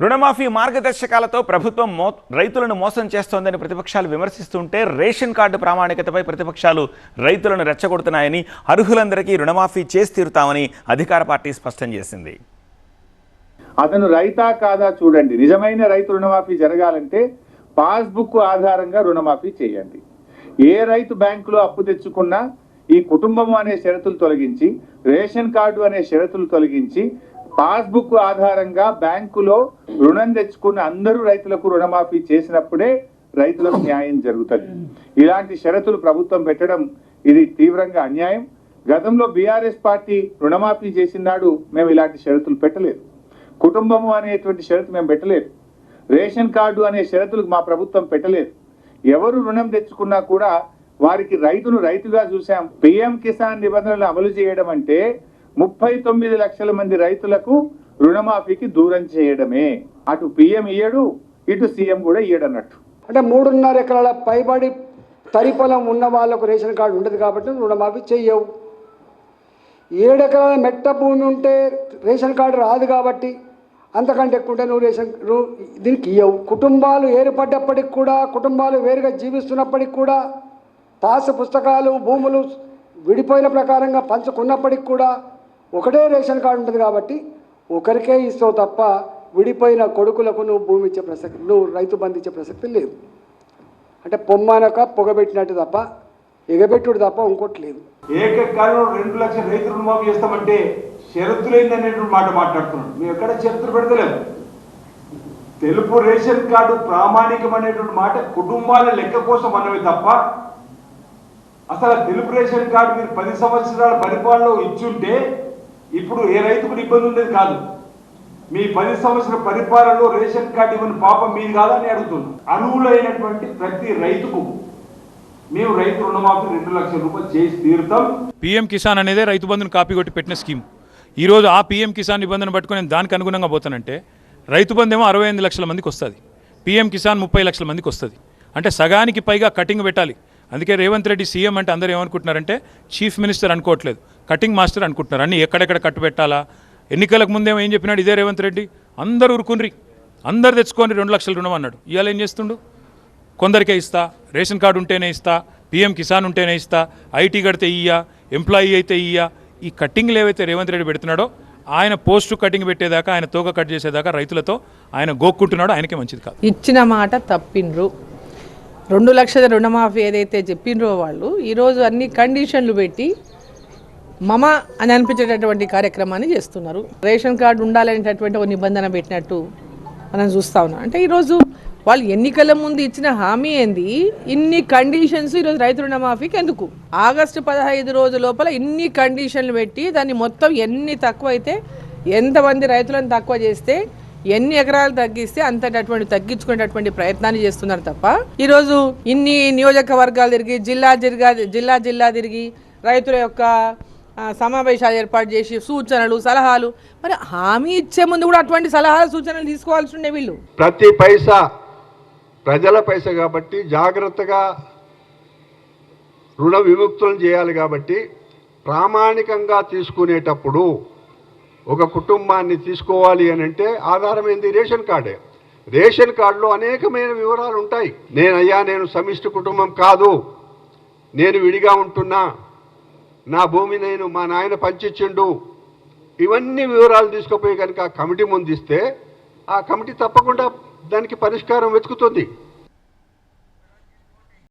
రుణమాఫీ మార్గదర్శకాలతో ప్రభుత్వం మో రైతులను మోసం చేస్తోందని ప్రతిపక్షాలు విమర్శిస్తుంటే రేషన్ కార్డు ప్రామాణికతపై ప్రతిపక్షాలు రైతులను రెచ్చగొడుతున్నాయని అర్హులందరికీ రుణమాఫీ చేసి తీరుతామని అధికార పార్టీ స్పష్టం చేసింది. అతను రైతా కాదా చూడండి. నిజమైన రైతు రుణమాఫీ జరగాలంటే పాస్బుక్ ఆధారంగా రుణమాఫీ చేయండి. ఏ రైతు బ్యాంకులో అప్పు తెచ్చుకున్నా ఈ కుటుంబం అనే షరతులు తొలగించి రేషన్ కార్డు అనే షరతులు తొలగించి పాస్బుక్ ఆధారంగా బ్యాంకులో రుణం తెచ్చుకున్న అందరూ రైతులకు రుణమాఫీ చేసినప్పుడే రైతులకు న్యాయం జరుగుతుంది. ఇలాంటి షరతులు ప్రభుత్వం పెట్టడం ఇది తీవ్రంగా అన్యాయం. గతంలో బీఆర్ఎస్ పార్టీ రుణమాఫీ చేసిన నాడు మేము ఇలాంటి షరతులు పెట్టలేదు. కుటుంబము అనేటువంటి షరతు మేము పెట్టలేదు. రేషన్ కార్డు అనే షరతులు మా ప్రభుత్వం పెట్టలేదు. ఎవరు రుణం తెచ్చుకున్నా కూడా వారికి రైతును రైతుగా చూసాం పిఎం కిసాన్ నిబంధనలు అమలు చేయడం అంటే ముప్పై తొమ్మిది లక్షల మంది రైతులకు రుణమాఫీకి దూరం చేయడమే. అటు పిఎం ఇయ్యడు ఇటు సీఎం కూడా ఇయ్యడన్నట్టు. అంటే మూడున్నర ఎకరాల పైబడి తరి పొలం ఉన్న వాళ్ళకు రేషన్ కార్డు ఉండదు కాబట్టి రుణమాఫీ చెయ్యవు. ఏడు ఎకరాల మెట్ట భూమి ఉంటే రేషన్ కార్డు రాదు కాబట్టి అంతకంటే ఎక్కువ ఉంటే నువ్వు రేషన్ నువ్వు దీనికి ఇవ్వవు కుటుంబాలు ఏర్పడ్డప్పటికి కూడా కుటుంబాలు వేరుగా జీవిస్తున్నప్పటికి కూడా పాస్ పుస్తకాలు భూములు విడిపోయిన ప్రకారంగా పంచుకున్నప్పటికి కూడా ఒకటే రేషన్ కార్డు ఉంటుంది కాబట్టి ఒకరికే ఇస్తావు తప్ప విడిపోయిన కొడుకులకు నువ్వు భూమి ఇచ్చే ప్రసక్తి నువ్వు రైతు బంధు ఇచ్చే ప్రసక్తి లేదు. అంటే పొమ్మనక పొగబెట్టినట్టు తప్ప ఎగబెట్టుడు తప్ప ఇంకోటి లేదు. ఏకకాలంలో రెండు లక్షల రైతు రుణమాఫీ చేస్తామంటే షరతులైంది అనేటువంటి మాట మాట్లాడుతున్నాడు. మేము ఎక్కడ షరతులు పెడతలేము తెలుపు రేషన్ కార్డు ప్రామాణికం అనేటువంటి మాట కుటుంబాల లెక్క కోసం అన్నవి తప్ప అసలు తెలుపు రేషన్ కార్డు మీరు పది సంవత్సరాల పరిపాలనలో ఇచ్చుంటే ఇప్పుడు ఏ రైతుకు ఇబ్బంది ఉండేది కాదు. మీ పది సంవత్సరాల పరిపాలనలో రేషన్ కార్డు ఇవ్వని పాపం మీది కాదని అడుగుతున్నాం. అర్హులైనటువంటి ప్రతి రైతుకు మేము రైతు రుణమాఫీ రెండు లక్షల రూపాయలు చేసి తీరుతాం. పిఎం కిసాన్ అనేది రైతు బంధును కాపీ కొట్టి పెట్టిన స్కీమ్. ఈరోజు ఆ పిఎం కిసాన్ నిబంధన పట్టుకుని నేను దానికి అనుగుణంగా పోతానంటే రైతు బంధేమో అరవై ఎనిమిది లక్షల మందికి వస్తుంది. పిఎం కిసాన్ ముప్పై లక్షల మందికి వస్తుంది. అంటే సగానికి పైగా కటింగ్ పెట్టాలి. అందుకే రేవంత్ రెడ్డి సీఎం అంటే అందరూ ఏమనుకుంటున్నారంటే చీఫ్ మినిస్టర్ అనుకోవట్లేదు. కటింగ్ మాస్టర్ అనుకుంటున్నారు. అన్ని ఎక్కడెక్కడ కట్టు పెట్టాలా? ఎన్నికలకు ముందేమో ఏం చెప్పినాడు ఇదే రేవంత్ రెడ్డి? అందరూ ఊరుకుని అందరు తెచ్చుకొని రెండు లక్షల రుణం అన్నాడు. ఇవాళ ఏం చేస్తుండు? కొందరికే ఇస్తా రేషన్ కార్డు ఉంటేనే ఇస్తా పీఎం కిసాన్ ఉంటేనే ఇస్తా ఐటీ కడితే ఇయ్యా ఎంప్లాయీ అయితే ఇయ్యా. ఈ కట్టింగ్లు ఏవైతే రేవంత్ రెడ్డి పెడుతున్నాడో ఆయన పోస్టు కటింగ్ పెట్టేదాకా ఆయన తోక కట్ చేసేదాకా రైతులతో ఆయన గోక్కుంటున్నాడో ఆయనకే మంచిది కాదు. ఇచ్చిన మాట తప్పిండ్రు. రెండు లక్షల రుణమాఫీ ఏదైతే చెప్పిండ్రో వాళ్ళు ఈరోజు అన్ని కండిషన్లు పెట్టి మమ అని అనిపించేటటువంటి కార్యక్రమాన్ని చేస్తున్నారు. రేషన్ కార్డు ఉండాలనేటటువంటి ఒక నిబంధన పెట్టినట్టు మనం చూస్తా ఉన్నాం. అంటే ఈరోజు వాళ్ళు ఎన్నికల ముందు ఇచ్చిన హామీ ఏంది? ఇన్ని కండిషన్స్ ఈరోజు రైతు రుణమాఫీకి ఎందుకు? ఆగస్టు పదహైదు రోజు లోపల ఇన్ని కండిషన్లు పెట్టి దాన్ని మొత్తం ఎన్ని తక్కువ అయితే ఎంతమంది రైతులను తక్కువ చేస్తే ఎన్ని ఎకరాలు తగ్గిస్తే అంతటటువంటి తగ్గించుకునేటటువంటి ప్రయత్నాన్ని చేస్తున్నారు తప్ప ఈరోజు ఇన్ని నియోజకవర్గాలు తిరిగి జిల్లా జిల్లా జిల్లా జిల్లా తిరిగి రైతుల యొక్క సమావేశాలు ఏర్పాటు చేసి సూచనలు సలహాలు. మరి హామీ ఇచ్చే ముందు కూడా అటువంటి సలహాలు సూచనలు తీసుకోవాల్సి ఉండే వీళ్ళు. ప్రతి పైసా ప్రజల పైస కాబట్టి జాగ్రత్తగా రుణ విముక్తులను చేయాలి కాబట్టి ప్రామాణికంగా తీసుకునేటప్పుడు ఒక కుటుంబాన్ని తీసుకోవాలి అని అంటే ఆధారం ఏంది రేషన్ కార్డే. రేషన్ కార్డులో అనేకమైన వివరాలు ఉంటాయి. నేను అయ్యా నేను సమిష్టి కుటుంబం కాదు. నేను విడిగా ఉంటున్నా. నా భూమి నేను మా నాయన పంచిచ్చిండు. ఇవన్నీ వివరాలు తీసుకుపోయి కనుక ఆ కమిటీ ముందు ఇస్తే ఆ కమిటీ తప్పకుండా దానికి పరిష్కారం వెతుకుతుంది.